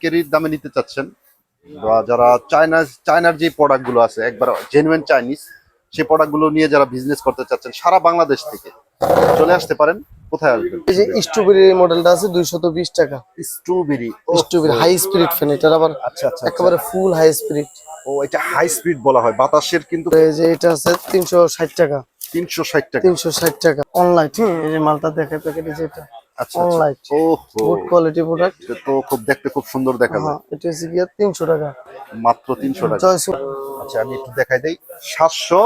পাইকারির দামে নিতে চাচ্ছেন বা যারা চায়না চায়নার যে প্রোডাক্টগুলো আছে একবার জেনুইন চাইনিজ সেই প্রোডাক্টগুলো নিয়ে যারা বিজনেস করতে চাচ্ছেন সারা বাংলাদেশ থেকে চলে আসতে পারেন কোথায় আসবেন? এই যে স্ট্রবেরি মডেলটা আছে দুইশত বিশ টাকা। Strawberry strawberry high spirit fan এটার আবার আচ্ছা আচ্ছা একেবারে ফুল হাই স্পিরিট ও এটা হাই স্পিড বলা হয় বাতাসের কিন্তু এই যে এটা আছে তিনশো ষাট টাকা। তিনশো ষাট টাকা। তিনশো ষাট টাকা। অনলাইন এই যে মালটা দেখে প্যাকেটে যেটা অনলাইন গুড কোয়ালিটি প্রোডাক্ট এটা তো খুব দেখতে খুব সুন্দর দেখা যায়। হ্যাঁ এটা হচ্ছে গিয়ে তিনশো টাকা। মাত্র তিনশো টাকা। চয়েস আচ্ছা আমি একটু দেখাই দেই। সাতশো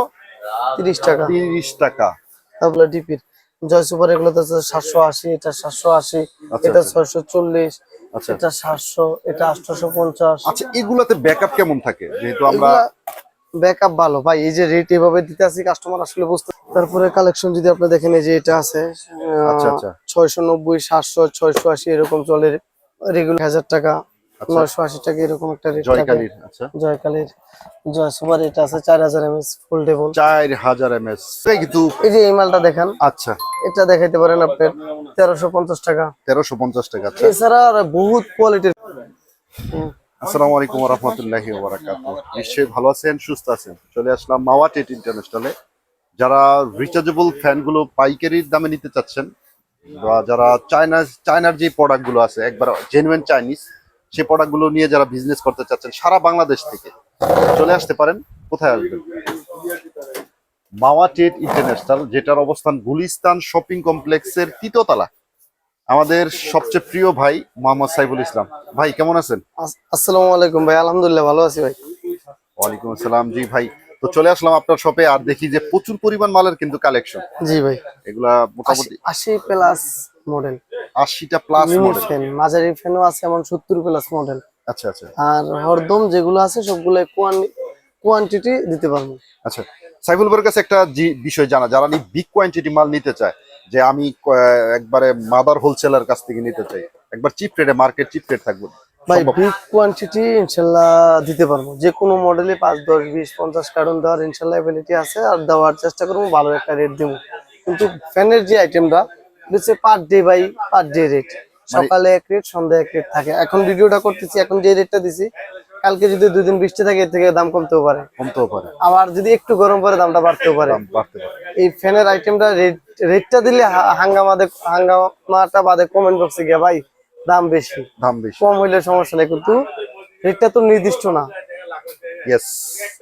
তিরিশ টাকা। তিরিশ টাকা। তারপরে ডিপির। জয় সুপার এগুলো তো সাতশো আশি এটা সাতশো আশি আচ্ছা, এটা আচ্ছা। ছয়শো চল্লিশ আচ্ছা। এটা সাতশো এটা আটশোশো পঞ্চাশ। আচ্ছা এগুলাতে ব্যাকআপ কেমন থাকে? যেহেতু আমরা ব্যাকআপ ভালো। ভাই এই যে রেট এভাবে দিতে আসি কাস্টমার আসলে বুঝতে তারপরে কালেকশন যদি আপনি দেখেন এই যে এটা আছে আচ্ছা, আচ্ছা। ছয়শো নব্বই সাতশো ছয়শো আশি এরকম চলে রেগুলার হাজার টাকা আচ্ছা। নয়শো আশি টাকা এরকম একটা রেট জয়কালীর আচ্ছা। জয়কালীর জয় সুপার এটা আছে চার হাজার এমএস ফোল্ডেবল চার হাজার এম এস কিন্তু এই যে এই মালটা দেখেন। আচ্ছা। এটা দেখাইতে পারেন আপনার তেরোশো পঞ্চাশ টাকা। তেরোশো পঞ্চাশ টাকা আচ্ছা। এছাড়া আর বহুত কোয়ালিটির আসসালামু আলাইকুম রহমতুল্লাহি নিশ্চয়ই ভালো আছেন, সুস্থ আছেন? চলে আসলাম মাওয়া টেট ইন্টারন্যাশনালে। যারা রিচার্জেবল ফ্যানগুলো পাইকারির দামে নিতে চাচ্ছেন, বা যারা চায়না, চায়নার যে প্রোডাক্টগুলো আছে, একবার জেনুইন চাইনিজ সেই প্রোডাক্টগুলো নিয়ে যারা বিজনেস করতে চাচ্ছেন সারা বাংলাদেশ থেকে, চলে আসতে পারেন, কোথায় আসবেন? মাওয়া টেট ইন্টারন্যাশনাল, যেটার অবস্থান গুলিস্তান শপিং কমপ্লেক্সের তৃতীয়তলা আমাদের সবচেয়ে প্রিয় ভাই মোহাম্মদ সাইফুল ইসলাম। ভাই কেমন আছেন? আস- আসসালামু আলাইকুম ভাই আলহামদুলিল্লাহ ভালো আছি ভাই। ওয়ালাইকুম আসসালাম। জি ভাই তো চলে আসলাম আপনার শপে আর দেখি যে প্রচুর পরিমাণ মালের কিন্তু কালেকশন জি ভাই। এগুলা মোটামুটি আশি প্লাস মডেল আশিটা প্লাস মডেল মাঝারি ফ্যানও আছে এমন সত্তর প্লাস মডেল আচ্ছা আচ্ছা। আর হরদম যেগুলো আছে সবগুলো কোয়ান্টিটি দিতে পারব। আচ্ছা সাইফুল ভাইয়ের কাছে একটা বিষয় জানা। যারা নি বিগ কোয়ান্টিটি মাল নিতে চায় যে আমি একবারে মাদার হোলসেলার কাছ থেকে নিতে চাই। একবার চিপ রেটে মার্কেট চিপ রেট থাকবে। ভাই বিগ কোয়ান্টিটি ইনশাল্লাহ দিতে পারব। যে কোনো মডেলে পাঁচ দশ বিশ পঞ্চাশ কার্টন দেওয়ার ইনশাল্লাহ আছে আর দেওয়ার চেষ্টা করব ভালো একটা রেট দেবো। কিন্তু ফ্যানের যে আইটেমটা হচ্ছে per day by per day rate সকালে এক রেট সন্ধ্যায় এক রেট থাকে। এখন ভিডিওটা করতেছি এখন যে রেটটা দিছি কালকে যদি দুই দিন বৃষ্টি থাকে এর থেকে দাম কমতেও পারে। কমতেও পারে। আবার যদি একটু গরম পরে দামটা বাড়তেও পারে। এই ফ্যানের আইটেমটা রেট রেটটা দিলে হাঙ্গামাতে হাঙ্গামাটা বাদে কমেন্ট বক্সে গিয়ে ভাই দাম বেশি। দাম বেশি। কম হইলে সমস্যা নেই কিন্তু রেটটা তো নির্দিষ্ট না। ইয়েস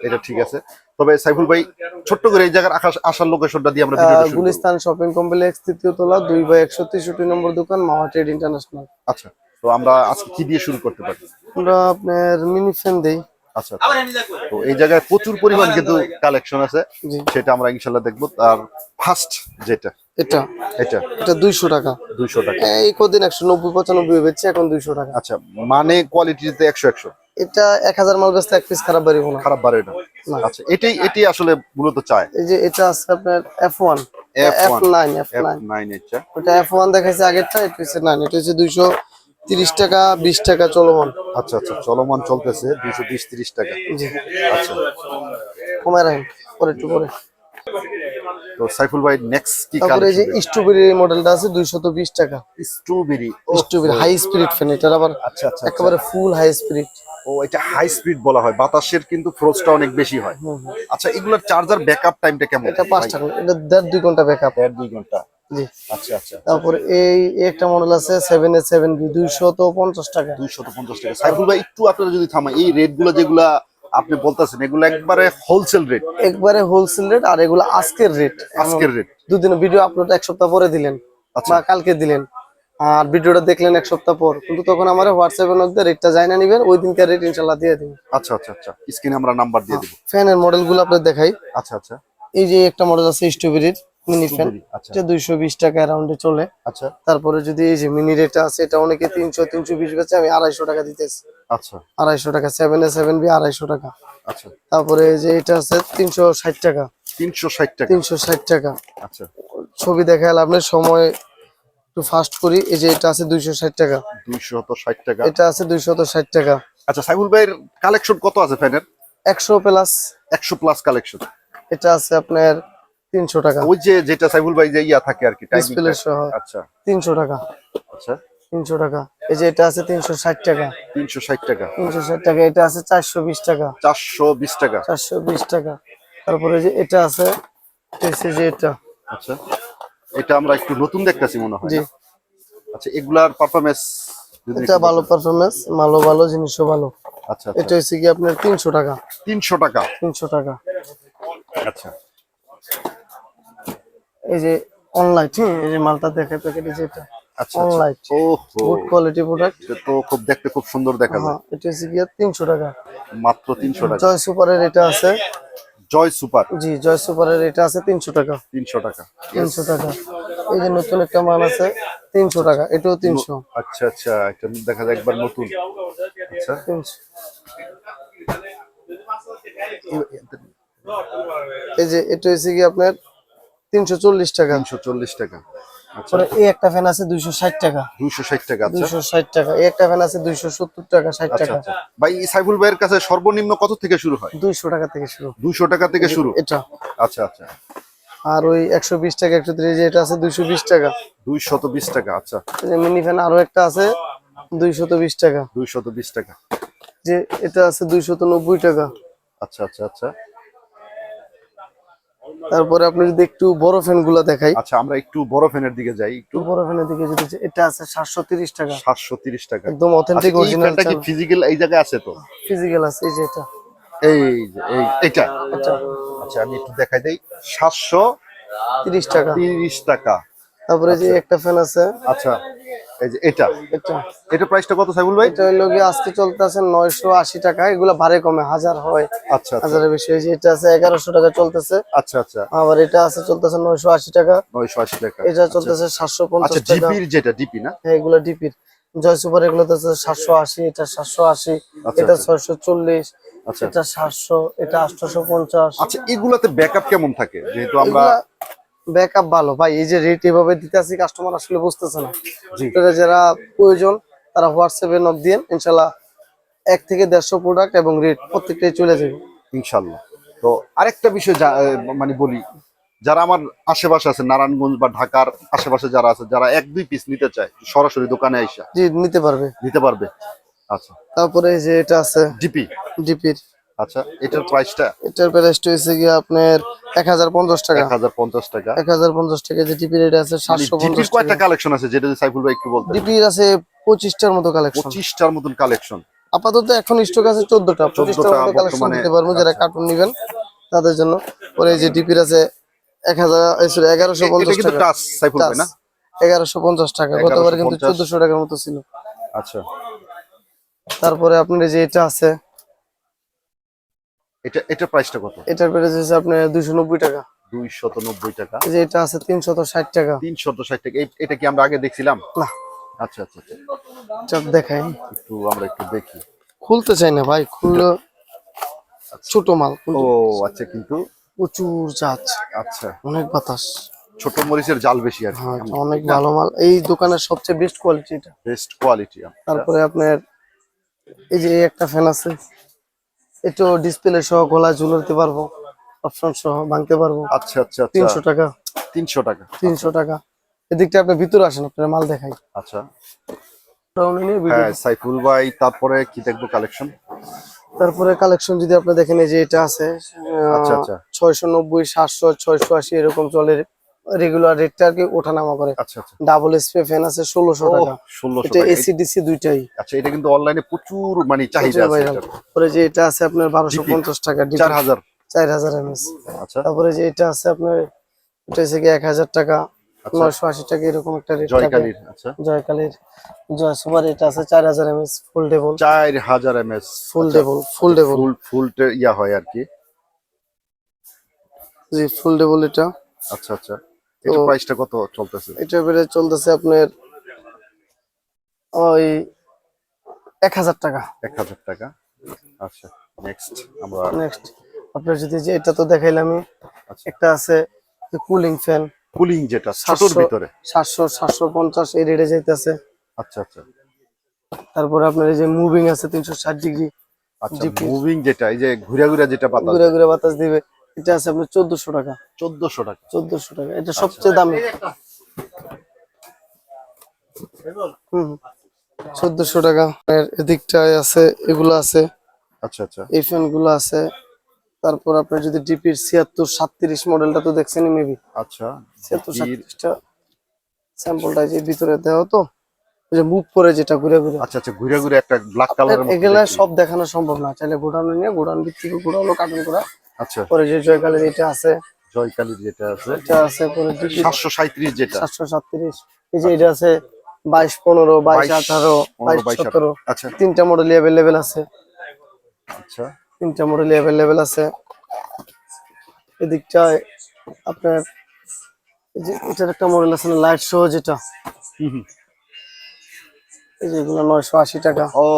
এটা ঠিক আছে। তবে সাইফুল ভাই ছোট্ট করে এই জায়গার আকাশ আসার লোকেশনটা দিয়ে আমরা গুলিস্তান শপিং কমপ্লেক্স তৃতীয় তলা দুই বাই একশো তেষট্টি নম্বর দোকান মাওয়া ট্রেড ইন্টারন্যাশনাল। আচ্ছা। তো আমরা আজকে কি দিয়ে শুরু করতে পারি? আমরা আপনার মিনি ফ্যান দেই। আচ্ছা তো এই জায়গায় প্রচুর পরিমাণ কিন্তু কালেকশন আছে। সেটা আমরা ইনশাল্লাহ দেখব। আর ফার্স্ট যেটা? এটা। এটা? এটা দুইশো টাকা। দুইশো টাকা। এই কদিন একশো নব্বই পঁচানব্বই বেচছে এখন দুইশো টাকা। আচ্ছা মানে কোয়ালিটিতে একশো একশো? এটা এক হাজার মাল বেচতে এক পিস খারাপ বাড়িব না। খারাপ বাড়ে না। আচ্ছা এটাই এটাই আসলে মূলত চায়। এই যে এটা আছে আপনার F one F1 F nine F nine এটা এফ ওয়ান দেখাইছে আগেরটা এটা হচ্ছে নাইন এটা হচ্ছে দুইশো তিরিশ টাকা বিশ টাকা চলমান। আচ্ছা আচ্ছা চলমান চলতেছে দুইশো বিশ তিরিশ টাকা। আচ্ছা। কমায় রাখেন পরে একটু পরে। তো সাইফুল ভাই নেক্সট কি তারপরে যে স্ট্রবেরি মডেলটা আছে দুইশত বিশ টাকা। Strawberry strawberry high spirit fan এটার আবার আচ্ছা আচ্ছা একেবারে ফুল হাই স্পিরিট ও এটা হাই স্পিড বলা হয় বাতাসের কিন্তু ফ্রোজটা অনেক বেশি হয়। আচ্ছা এগুলোর চার্জার ব্যাকআপ টাইমটা কেমন? এটা পাঁচ টাকা এটা দেড় ঘণ্টা ব্যাকআপ দেড় দুই ঘণ্টা। জি। আচ্ছা আচ্ছা। তারপর এই একটা মডেল আছে সেভেন এ সেভেন বি দুইশত পঞ্চাশ টাকা। দুইশত পঞ্চাশ টাকা। সাইফুল ভাই একটু আপনারা যদি থামাই এই রেটগুলো যেগুলা আপনি বলতেছেন এগুলো একবারে হোলসেল রেট একবারে হোলসেল রেট আর এগুলো আজকের রেট আজকের রেট দুদিন ভিডিও আপলোড এক সপ্তাহ পরে দিলেন আচ্ছা। বা কালকে দিলেন। আর ভিডিওটা দেখলেন এক সপ্তাহ পর। কিন্তু তখন আমার হোয়াটসঅ্যাপের মধ্যে রেটটা যায় না নিবেন ওই দিনকার রেট ইনশাল্লাহ দিয়ে দিন। আচ্ছা আচ্ছা আচ্ছা। স্ক্রিনে আমরা নাম্বার দিয়ে দিব। ফ্যানের মডেলগুলো আপনার দেখাই। আচ্ছা আচ্ছা। এই যে একটা মডেল আছে স্ট্রবেরির মিনি ফ্যান আচ্ছা। এটা দুইশো বিশ টাকা অ্যারাউন্ডে চলে। আচ্ছা। তারপরে যদি এই যে মিনি রেটটা আছে এটা অনেকে তিনশো তিনশো বিশ বেচে আমি আড়াইশো টাকা দিতেছি। আচ্ছা। আড়াইশো টাকা সেভেন এ সেভেন বি আড়াইশো টাকা। আচ্ছা। তারপরে এই যে এটা আছে তিনশো ষাট টাকা। তিনশো ষাট টাকা। তিনশো ষাট টাকা। আচ্ছা। ছবি দেখা দেখালে আপনার সময় একটু ফাস্ট করি। এই যে এটা আছে দুইশো ষাট টাকা। দুইশো ষাট টাকা। এটা আছে দুইশত ষাট টাকা। আচ্ছা সাইবুল ভাইয়ের কালেকশন কত আছে ফ্যানের একশো প্লাস একশো প্লাস কালেকশন এটা আছে আপনার তিনশো টাকা। ওই যে যেটা সাইফুল ভাই যে ইয়া থাকে আর কি ডিসপ্লে সহ। আচ্ছা। তিনশো টাকা। আচ্ছা। তিনশো টাকা। এই যে এটা আছে তিনশো ষাট টাকা। তিনশো ষাট টাকা। তিনশো ষাট টাকা। এটা আছে চারশো বিশ টাকা। চারশো বিশ টাকা। চারশো বিশ টাকা। তারপরে যে এটা আছে এটা যে এটা। আচ্ছা। এটা আমরা একটু নতুন দেখতেছি মনে হয় জি। আচ্ছা এগুলার পারফরমেন্স এটা ভালো পারফরমেন্স ভালো ভালো জিনিসও ভালো। আচ্ছা এটা আচ্ছা হচ্ছে কি আপনার তিনশো টাকা। তিনশো টাকা। তিনশো টাকা। আচ্ছা। এই যে অনলাইন এই যে মালটা দেখে প্যাকেটে যেটা আচ্ছা অনলাইন ও গুড কোয়ালিটি প্রোডাক্ট তো খুব দেখতে খুব সুন্দর দেখা যায়। হ্যাঁ এটা হচ্ছে গিয়ে তিনশো টাকা। মাত্র তিনশো টাকা। জয় সুপারের এটা আছে। জয় সুপার জি জয় সুপারের এটা আছে তিনশো টাকা। তিনশো টাকা। তিনশো টাকা। এই যে নতুন একটা মাল আছে তিনশো টাকা। এটাও তিনশো। আচ্ছা আচ্ছা। এটা দেখা যায় একবার নতুন। আচ্ছা। তিনশো। এই যে এটা হচ্ছে কি আপনার তিনশো চল্লিশ টাকা। তিনশো চল্লিশ টাকা। আচ্ছা। পরে এই একটা ফ্যান আছে দুইশো ষাট টাকা। দুইশো ষাট টাকা আচ্ছা। দুইশো ষাট টাকা। এই একটা ফ্যান আছে দুইশো সত্তর টাকা ষাট আচ্ছা টাকা। আচ্ছা। ভাই সাইফুল ভাইয়ের কাছে সর্বনিম্ন কত থেকে শুরু হয়? দুইশো টাকা থেকে শুরু। দুইশো টাকা থেকে শুরু? এটা। আচ্ছা আচ্ছা। আর ওই একশো বিশ টাকা একশো ত্রিশ এটা আছে দুইশো বিশ টাকা। দুইশত বিশ টাকা আচ্ছা। মিনি ফ্যান আরও একটা আছে দুইশত বিশ টাকা। দুইশত বিশ টাকা। যে এটা আছে দুইশত নব্বই টাকা। আচ্ছা আচ্ছা আচ্ছা। তারপরে আপনি যদি একটু বড় ফ্যানগুলো দেখাই। আচ্ছা আমরা একটু বড় ফ্যানের দিকে যাই একটু। বড় ফ্যানের দিকে যদি যে- এটা আছে সাতশো তিরিশ টাকা। সাতশো তিরিশ টাকা। একদম অথেন্টিক আচ্ছা, অরিজিনাল কি ফিজিক্যাল এই জায়গায় আছে তো? ফিজিক্যাল আছে এই যে এটা। এই যে এই এটা এটা আচ্ছা আমি একটু দেখাই দেই। সাতশো তিরিশ টাকা। তিরিশ টাকা। তারপরে যে একটা ফ্যান আছে। আচ্ছা এই যে এটা। এটা। এটা প্রাইসটা কত সাইবুল ভাই? এটা গিয়ে আজকে চলতেছে নয়শো আশি টাকা এগুলা ভারে কমে হাজার হয়। আচ্ছা আচ্ছা। হাজারের বেশি। হয়েছে এটা আছে এগারোশো টাকা চলতেছে। আচ্ছা আচ্ছা। আবার এটা আছে চলতেছে নয়শো আশি টাকা। নয়শো আশি টাকা। এটা চলতেছে সাতশো আচ্ছা পঞ্চাশ টাকা জিপির যেটা ডিপি না? হ্যাঁ এগুলো ডিপির জয় সুপার এগুলো তো সাতশো আশি এটা সাতশো আশি আচ্ছা, এটা আচ্ছা। ছয়শো চল্লিশ আচ্ছা। এটা সাতশো এটা আটশোশো পঞ্চাশ আচ্ছা এগুলাতে ব্যাকআপ কেমন থাকে? যেহেতু আমরা ব্যাকআপ ভালো। ভাই এই যে রেট এভাবে দিতে আসি কাস্টমার আসলে বুঝতেছে না। যারা প্রয়োজন তারা হোয়াটসঅ্যাপে নক দিন ইনশাল্লাহ এক থেকে দেড়শো প্রোডাক্ট এবং রেট প্রত্যেকটাই চলে যাবে। ইনশাল্লাহ। তো আরেকটা বিষয় মানে বলি যারা আমার আশেপাশে আছে নারায়ণগঞ্জ বা ঢাকার আশেপাশে যারা আছে যারা এক দুই পিস নিতে চায় সরাসরি দোকানে আইসা। জি নিতে পারবে। নিতে পারবে? আচ্ছা। তারপরে এই যে এটা আছে ডিপি ডিপির আচ্ছা এটার প্রাইসটা এটার প্রাইসটা হচ্ছে কি আপনার এক হাজার পঞ্চাশ টাকা। এক হাজার পঞ্চাশ টাকা। এক হাজার পঞ্চাশ টাকা যে আছে কয়টা টাকা। কালেকশন আছে যেটা সাইফুল ভাই একটু আছে পঁচিশটার মতো কালেকশন কালেকশন আপাতত এখন স্টক আছে চোদ্দটা। পঁচিশটার 14টা মতো কালেকশন বর্তমানে দিতে পারব যারা আচ্ছা। কার্টুন নিবেন তাদের জন্য। পরে যে আছে সরি টাকা। সাইফুল ভাই না? টাকা। গতবার কিন্তু 1150 চোদ্দশো টাকার মতো ছিল। আচ্ছা। তারপরে আপনার যে এটা আছে এটা এটা প্রাইসটা কত? এটার প্রাইস হচ্ছে আপনার দুইশো নব্বই টাকা। দুইশত নব্বই টাকা। এই যে এটা আছে তিনশত ষাট টাকা। তিনশত ষাট টাকা। এই- এটা কি আমরা আগে দেখছিলাম? না। আচ্ছা আচ্ছা আচ্ছা। এটা দেখাই। একটু আমরা একটু দেখি। খুলতে চাই না ভাই খুললে ছোট মাল ও আচ্ছা কিন্তু প্রচুর চার্জ আচ্ছা। অনেক বাতাস। ছোট মরিচের জাল বেশি আর হ্যাঁ অনেক ভালো মাল। এই দোকানের সবচেয়ে বেস্ট কোয়ালিটি এটা। বেস্ট কোয়ালিটি তারপরে আপনার এই যে একটা ফ্যান আছে এটাও ডিসপ্লে সহ গলা ঝুলাতে পারব অপশন সহ ভাঙতে পারব। আচ্ছা আচ্ছা তিনশো আচ্ছা টাকা। তিনশো টাকা। তিনশো টাকা। এদিকটা আপনি ভিতরে আসেন আপনার মাল দেখাই। আচ্ছা। হ্যাঁ সাইফুল ভাই তারপরে কি দেখব কালেকশন তারপরে কালেকশন যদি আপনি দেখেন এই যে এটা আছে আচ্ছা, আচ্ছা। ছয়শো নব্বই সাতশো ছয়শো আশি এরকম চলে। রেগুলার রেটটা আর কি ওঠানামা করে। আচ্ছা আচ্ছা। ডাবল স্প্রে ফ্যান আছে ষোলোশো টাকা। এটা এসি ডিসি দুইটাই। আচ্ছা এটা কিন্তু অনলাইনে প্রচুর মানে চাহিদা আছে পরে যে এটা আছে আপনার বারোশো পঞ্চাশ টাকা চার হাজার। চার হাজার এমএস আচ্ছা। তারপরে যে এটা আছে আপনার এটা কি এক হাজার টাকা নয়শো আশি টাকা এরকম একটা রেট জয়কালীর আচ্ছা। জয়কালীর জয় সুপার এটা আছে চার হাজার এমএস ফুল ডেবল চার হাজার এম এস ফুল ডেবল ফুল ডেবল ফুল ফুল ইয়া হয় আর কি। জি ফুল ডেবল এটা। আচ্ছা আচ্ছা। এটা প্রাইসটা কত চলতেছে? এটা বেড়ে চলতেছে আপনার ওই এক হাজার টাকা। এক হাজার টাকা। আচ্ছা নেক্সট আমরা নেক্সট আপনার যদি যে এটা তো দেখাইলামই আচ্ছা। একটা আছে কুলিং ফ্যান কুলিং যেটা ছোটর সাতশো ভিতরে। সাতশো সাতশো পঞ্চাশ এই রেটে যাইতেছে। আচ্ছা আচ্ছা। তারপরে আপনার এই যে মুভিং আছে তিনশো ষাট ডিগ্রি আচ্ছা মুভিং যেটা এই যে ঘুরে ঘুরে যেটা ঘুরে ঘুরে বাতাস দিবে। এটা আছে আপনার চোদ্দশো টাকা। চোদ্দশো টাকা। চোদ্দশো টাকা। এটা সবচেয়ে দামি হুম। চোদ্দশো টাকা। এদিকটায় আছে এগুলো আছে। আচ্ছা আচ্ছা। এই ফ্যানগুলো আছে। তারপর আপনার যদি ডিপির ছিয়াত্তর সাতত্রিশ মডেলটা তো দেখছেন মেবি আচ্ছা ছিয়াত্তর সাতত্রিশটা স্যাম্পলটা যে ভিতরে দেওয়া তো যে মুভ করে যেটা ঘুরে ঘুরে। আচ্ছা আচ্ছা ঘুরে ঘুরে একটা ব্ল্যাক কালারের মতো এগুলা সব দেখানো সম্ভব না। চাইলে গোডাউন নিয়ে গোডাউন ভিত্তিক গোডাউনও কার্টুন করা আচ্ছা। পরে যে জয়কালের এটা আছে জয়কালীর যেটা আছে এটা আছে পরে ডিপি সাতশো সাঁত্রিশ যেটা। সাতশো সাতত্রিশ এই যে এটা আছে বাইশ পনেরো বাইশ বাইশ, আঠারো পনেরো, বাইশ বাইশ, সতেরো। আচ্ছা। তিনটা মডেল অ্যাভেলেবেল আছে। আচ্ছা। তিনটা মডেল অ্যাভেলেবেল আছে। এদিকটায় আপনার যে এটার একটা মডেল আছে না লাইট শো যেটা। হুম। এই যে এগুলো নয়শো আশি টাকা। ও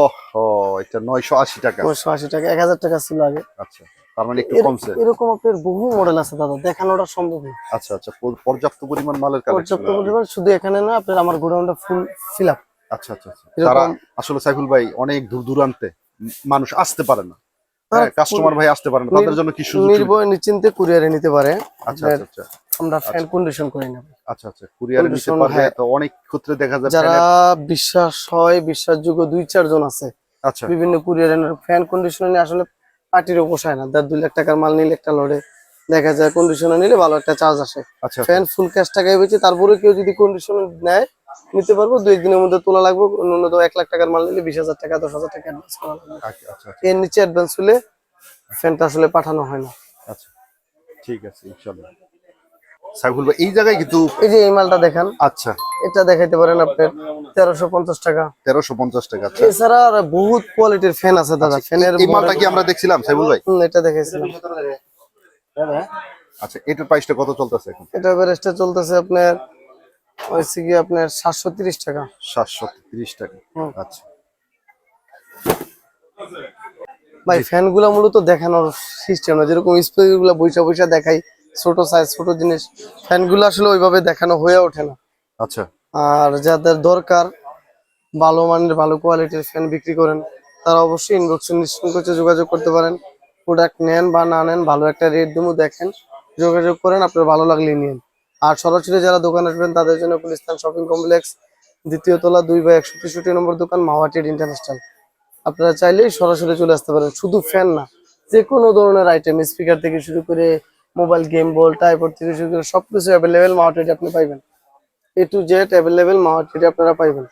এটা নয়শো আশি টাকা। নয়শো আশি টাকা এক হাজার টাকা ছিল আগে। আচ্ছা। তার মানে একটু কমছে। এরকম আপনার বহু মডেল আছে দাদা দেখানোটা সম্ভব না। আচ্ছা আচ্ছা পর্যাপ্ত পরিমাণ মালের কালেকশন পর্যাপ্ত পরিমাণ শুধু এখানে না আপনার আমার গোডাউনটা ফুল ফিল আপ আচ্ছা আচ্ছা আচ্ছা। তারা আসলে সাইফুল ভাই অনেক দূর দূরান্তে মানুষ আসতে পারে না। হ্যাঁ, কাস্টমার ভাই আসতে পারে না তাদের জন্য কি সুযোগ? নির্ভয় নিশ্চিন্তে কুরিয়ারে নিতে পারে। আচ্ছা আমরা ফ্যান কন্ডিশন করে নেব। আচ্ছা আচ্ছা কুরিয়ারে নিতে হ্যাঁ। তো অনেক ক্ষেত্রে দেখা যায় যারা বিশ্বাস হয় বিশ্বাসযোগ্য দুই চারজন আছে। আচ্ছা। বিভিন্ন কুরিয়ারের ফ্যান কন্ডিশনে আসলে পার্টিরও পোষায় না। দেড় দুই লাখ টাকার মাল নিলে একটা লড়ে দেখা যায় কন্ডিশনে নিলে ভালো একটা চার্জ আসে। আচ্ছা ফ্যান ফুল ক্যাশ টাকায় হয়েছে তারপরে কেউ যদি কন্ডিশনে নেয় নিতে পারব। দুই দিনের মধ্যে তোলা লাগবে। ন্যূনতম এক লাখ টাকার মাল নিলে বিশ হাজার টাকা দশ হাজার টাকা অ্যাডভান্স করা লাগবে। আচ্ছা আচ্ছা এর নিচে অ্যাডভান্স হলে ফ্যানটা আসলে পাঠানো হয় না। আচ্ছা ঠিক আছে ইনশাআল্লাহ সাইফুল ভাই এই জায়গায় কিন্তু এই যে এই মালটা দেখান। আচ্ছা। এটা দেখাইতে পারেন আপনার তেরোশো পঞ্চাশ টাকা। তেরোশো পঞ্চাশ টাকা আচ্ছা। এছাড়া আর বহুত কোয়ালিটির ফ্যান আছে দাদা ফ্যানের এই মালটা কি আমরা দেখছিলাম সাইফুল ভাই? এটা দেখাইছিলাম আচ্ছা এটার প্রাইসটা কত চলতেছে এখন? এটা এভারেজটা চলতেছে আপনার হয়েছে কি আপনার সাতশো তিরিশ টাকা। সাতশো তিরিশ টাকা। আচ্ছা। ভাই ফ্যানগুলা মূলত দেখানোর সিস্টেম না যেরকম স্প্রে গুলা বৈশা বৈশা দেখাই ছোট সাইজ ছোট জিনিস। ফ্যানগুলো আসলে ওইভাবে দেখানো হয়ে ওঠে না। আচ্ছা। আর যাদের দরকার ভালো মানের ভালো কোয়ালিটির ফ্যান বিক্রি করেন তারা অবশ্যই ইনবক্সে নিঃসংকোচে যোগাযোগ করতে পারেন। প্রোডাক্ট নেন বা না নেন ভালো একটা রেট দেবো দেখেন। যোগাযোগ করেন আপনার ভালো লাগলে নিন আর সরাসরি যারা দোকান আসবেন তাদের জন্য গুলিস্তান শপিং কমপ্লেক্স দ্বিতীয় তলা দুই বা একশো তেষট্টি নম্বর দোকান মাওয়াটেড ইন্টারন্যাশনাল আপনারা চাইলেই সরাসরি চলে আসতে পারেন। শুধু ফ্যান না যে কোনো ধরনের আইটেম স্পিকার থেকে শুরু করে মোবাইল গেম বল, তারপর সবকিছু অ্যাভেলেবেল মাওয়ার আপনি পাইবেন। A to Z available mower আপনারা পাইবেন।